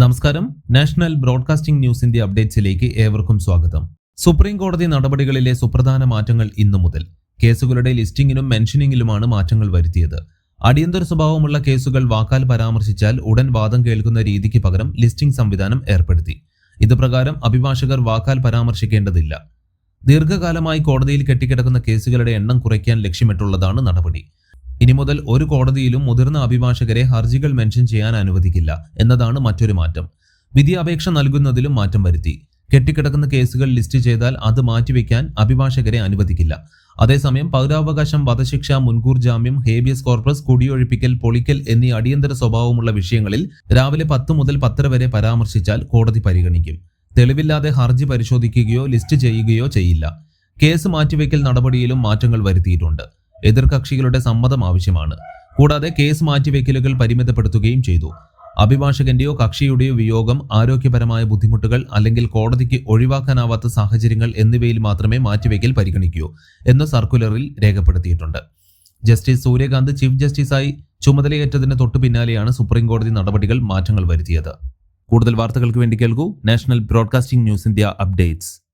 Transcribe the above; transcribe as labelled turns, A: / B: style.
A: നമസ്കാരം. National broadcasting ന്യൂസിന്റെ അപ്ഡേറ്റ്സിലേക്ക് ഏവർക്കും സ്വാഗതം. സുപ്രീം കോടതി നടപടികളിലെ സുപ്രധാന മാറ്റങ്ങൾ ഇന്നു മുതൽ. കേസുകളുടെ ലിസ്റ്റിംഗിനും മെൻഷനിങ്ങിലുമാണ് മാറ്റങ്ങൾ വരുത്തിയത്. അടിയന്തര സ്വഭാവമുള്ള കേസുകൾ വാക്കാൽ പരാമർശിച്ചാൽ ഉടൻ വാദം കേൾക്കുന്ന രീതിക്ക് പകരം ലിസ്റ്റിംഗ് സംവിധാനം ഏർപ്പെടുത്തി. ഇതുപ്രകാരം അഭിഭാഷകർ വാക്കാൽ പരാമർശിക്കേണ്ടതില്ല. ദീർഘകാലമായി കോടതിയിൽ കെട്ടിക്കിടക്കുന്ന കേസുകളുടെ എണ്ണം കുറയ്ക്കാൻ ലക്ഷ്യമിട്ടുള്ളതാണ് നടപടി. ഇനി മുതൽ ഒരു കോടതിയിലും മുതിർന്ന അഭിഭാഷകരെ ഹർജികൾ മെൻഷൻ ചെയ്യാൻ അനുവദിക്കില്ല എന്നതാണ് മറ്റൊരു മാറ്റം. വിധി അപേക്ഷ നൽകുന്നതിലും മാറ്റം വരുത്തി. കെട്ടിക്കിടക്കുന്ന കേസുകൾ ലിസ്റ്റ് ചെയ്താൽ അത് മാറ്റിവെക്കാൻ അഭിഭാഷകരെ അനുവദിക്കില്ല. അതേസമയം പൗരാവകാശം വധശിക്ഷ മുൻകൂർ ജാമ്യം ഹേബിയസ് കോർപ്പസ് കുടിയൊഴിപ്പിക്കൽ പൊളിക്കൽ എന്നീ അടിയന്തര സ്വഭാവമുള്ള വിഷയങ്ങളിൽ രാവിലെ പത്ത് മുതൽ പത്തര വരെ പരാമർശിച്ചാൽ കോടതി പരിഗണിക്കും. തെളിവില്ലാതെ ഹർജി പരിശോധിക്കുകയോ ലിസ്റ്റ് ചെയ്യുകയോ ചെയ്യില്ല. കേസ് മാറ്റിവെക്കൽ നടപടിയിലും മാറ്റങ്ങൾ വരുത്തിയിട്ടുണ്ട്. എതിർകക്ഷികളുടെ സമ്മതം ആവശ്യമാണ്. കൂടാതെ കേസ് മാറ്റിവെക്കലുകൾ പരിമിതപ്പെടുത്തുകയും ചെയ്തു. അഭിഭാഷകന്റെയോ കക്ഷിയുടെയോ വിയോഗം ആരോഗ്യപരമായ ബുദ്ധിമുട്ടുകൾ അല്ലെങ്കിൽ കോടതിക്ക് ഒഴിവാക്കാനാവാത്ത സാഹചര്യങ്ങൾ എന്നിവയിൽ മാത്രമേ മാറ്റിവെക്കൽ പരിഗണിക്കൂ എന്ന് സർക്കുലറിൽ രേഖപ്പെടുത്തിയിട്ടുണ്ട്. ജസ്റ്റിസ് സൂര്യകാന്ത് ചീഫ് ജസ്റ്റിസായി ചുമതലയേറ്റതിന് തൊട്ടു പിന്നാലെയാണ് സുപ്രീം കോടതി നടപടികൾ മാറ്റങ്ങൾ വരുത്തിയത്. കൂടുതൽ വാർത്തകൾക്ക് വേണ്ടി കേൾക്കൂ national broadcasting news India updates.